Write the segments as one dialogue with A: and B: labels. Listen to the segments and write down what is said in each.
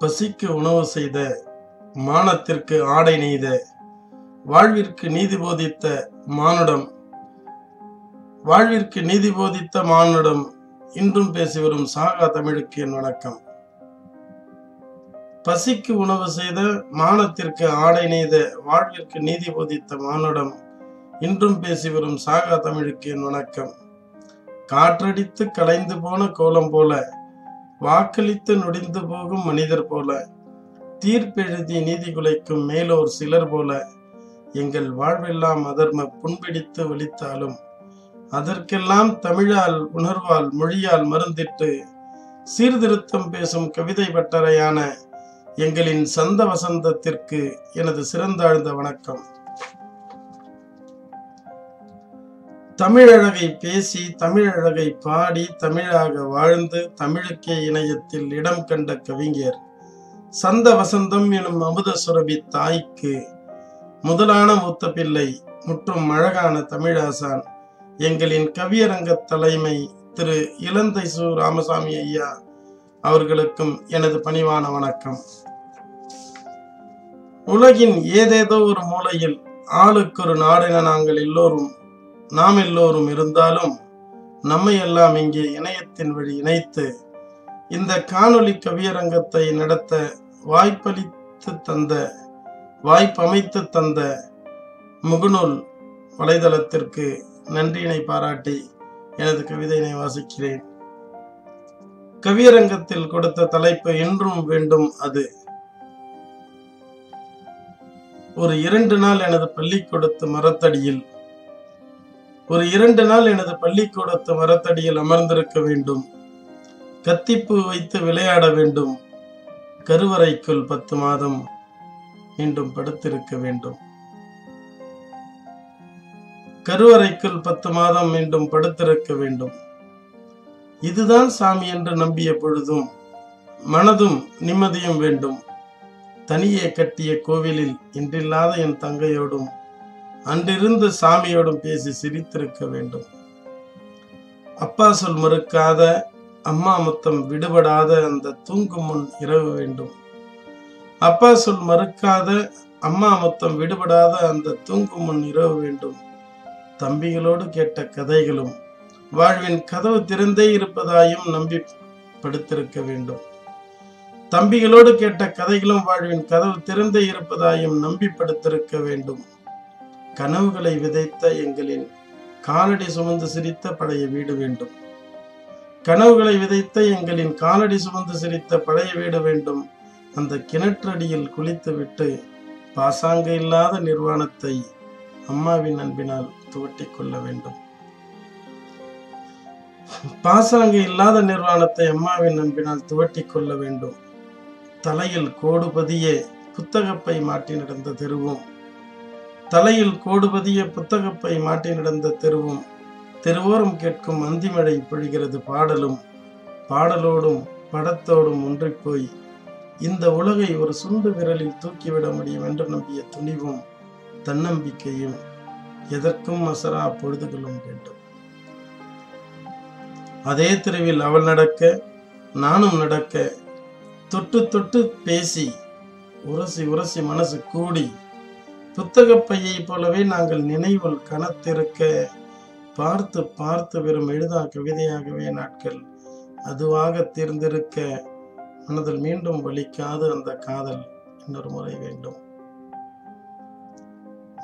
A: பசிக்கு உணவு செய்த மானத்திற்கு ஆடை நெய்த வாழ்விற்கு நீதி போதித்த மானுடம். வாழ்விற்கு நீதி போதித்த மானுடம் இன்றும் பேசி வரும் சாகா தமிழுக்கு என் வணக்கம். பசிக்கு உணவு செய்த மானத்திற்கு ஆடை நெய்த வாழ்விற்கு நீதி போதித்த மானுடம் இன்றும் பேசி வரும் சாகா தமிழுக்கு என் வணக்கம். காற்றடித்து கலைந்து போன கோலம் போல வாக்களித்து நொடிந்து போகும் மனிதர் போல தீர்ப்பெழுதி நீதி குலைக்கும் மேலோர் சிலர் போல எங்கள் வாழ்வெல்லாம் அதர்ம புண்பிடித்து வலித்தாலும் அதற்கெல்லாம் தமிழால் உணர்வால் மொழியால் மருந்திட்டு சீர்திருத்தம் பேசும் கவிதை பட்டறையான எங்களின் சந்த வசந்தத்திற்கு எனது சிறந்தாழ்ந்த வணக்கம். தமிழழகை பேசி தமிழழகை பாடி தமிழாக வாழ்ந்து தமிழுக்கே இணையத்தில் இடம் கண்ட கவிஞர். சந்த வசந்தம் எனும் அமுத சுரபி தாய்க்கு முதலான மூத்த பிள்ளை முற்றும் அழகான தமிழாசான். எங்களின் கவியரங்க தலைமை திரு இளந்தை சு ராமசாமி ஐயா அவர்களுக்கும் எனது பணிவான வணக்கம். உலகின் ஏதேதோ ஒரு மூலையில் ஆளுக்கு ஒரு நாடென நாங்கள் எல்லோரும் நாம் எல்லோரும் இருந்தாலும் நம்மை எல்லாம் இங்கே இணையத்தின் வழி இணைத்து இந்த காணொளி கவியரங்கத்தை நடத்த வாய்ப்பளித்து தந்த வாய்ப்பமைத்து தந்த முகநூல் வலைதளத்திற்கு நன்றியினை பாராட்டி எனது கவிதையினை வாசிக்கிறேன். கவியரங்கத்தில் கொடுத்த தலைப்பு என்றும் வேண்டும் அது. ஒரு இரண்டு நாள் எனது பள்ளிக்கூடத்து மரத்தடியில் ஒரு இரண்டு நாள் எனது பள்ளிக்கூடத்து மரத்தடியில் அமர்ந்திருக்க வேண்டும். கத்திப்பு வைத்து விளையாட வேண்டும். கருவறைக்குள் பத்து மாதம் மீண்டும் படுத்திருக்க வேண்டும். கருவறைக்குள் பத்து மாதம் மீண்டும் படுத்திருக்க வேண்டும். இதுதான் சாமி என்று நம்பிய பொழுதும் மனதும் நிம்மதியும் வேண்டும். தனியே கட்டிய கோவிலில் இன்றில்லாத என் தங்கையோடும் அன்றிருந்து சாமியோடும் பேசி சிரித்திருக்க வேண்டும். அப்பா சொல் மறுக்காத அம்மா முத்தம் விடுபடாத அந்த தூங்கும் முன் இரவு வேண்டும். அப்பா சொல் மறுக்காத அம்மா முத்தம் விடுபடாத அந்த தூங்கும் முன் இரவு வேண்டும். தம்பிகளோடு கேட்ட கதைகளும் வாழ்வின் கதவு திறந்தே இருப்பதாயும் நம்பி படுத்திருக்க வேண்டும். தம்பிகளோடு கேட்ட கதைகளும் வாழ்வின் கதவு திறந்தே இருப்பதாயும் நம்பி படுத்திருக்க வேண்டும். கனவுகளை விதைத்த எங்களின் காலடி சுமந்து சிரித்த பழைய வீடு வேண்டும். கனவுகளை விதைத்த எங்களின் காலடி சுமந்து சிரித்த பழைய வீடு வேண்டும். அந்த கிணற்றடியில் குளித்துவிட்டு பாசாங்க இல்லாத நிர்வாணத்தை அம்மாவின் அன்பினால் துவட்டி கொள்ள வேண்டும். பாசாங்க இல்லாத நிர்வாணத்தை அம்மாவின் அன்பினால் துவட்டி கொள்ள வேண்டும். தலையில் கோடு பதிய புத்தகப்பை மாட்டி நடந்த தெருவும் தலையில் கோடுபதிய புத்தகப்பை மாட்டி நடந்த தெருவும் தெருவோரம் கேட்கும் அந்திமழை பொழிகிறது பாடலும் பாடலோடும் படத்தோடும் ஒன்றிப்போய் இந்த உலகை ஒரு சுண்டு விரலில் தூக்கிவிட முடியும் என்று நம்பிய துணிவும் தன்னம்பிக்கையும் எதற்கும் அசரா பொழுதுகளும் வேண்டும். அதே தெருவில் அவள் நடக்க நானும் நடக்க தொட்டு தொட்டு பேசி உரசி உரசி மனசு கூடி புத்தகப்பையை போலவே நாங்கள் நினைவில் கனத்திருக்க பார்த்து பார்த்து வெறும் எழுதா கவிதையாகவே நாட்கள் அதுவாக தீர்ந்திருக்க மனதில் மீண்டும் வலிக்காது அந்த காதல் இன்னொரு முறை வேண்டும்.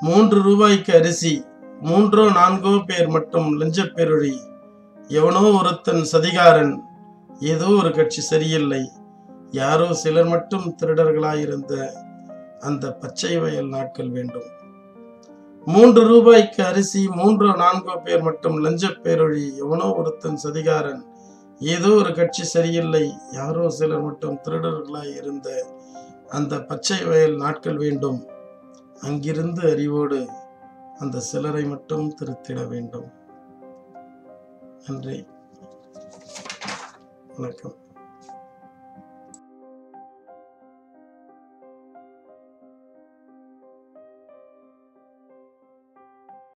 A: மூன்று ரூபாய்க்கு அரிசி மூன்றோ நான்கோ பேர் மட்டும் லஞ்ச பேரொழி எவனோ ஒருத்தன் சதிகாரன் ஏதோ ஒரு கட்சி சரியில்லை யாரோ சிலர் மட்டும் திருடர்களாயிருந்த அந்த பச்சை வயல் நாட்கள் வேண்டும். மூன்று ரூபாய்க்கு அரிசி மூன்றோ நான்கோ பேர் மட்டும் லஞ்ச பேரொழி எவனோ ஒருத்தன் சதிகாரன். ஏதோ ஒரு கட்சி சரியில்லை யாரோ சிலர் மட்டும் திருடர்களாய் இருந்த அந்த பச்சை வயல் நாட்கள் வேண்டும். அங்கிருந்து அறிவோடு அந்த சிலரை மட்டும் திருத்திட வேண்டும். நன்றி. வணக்கம்.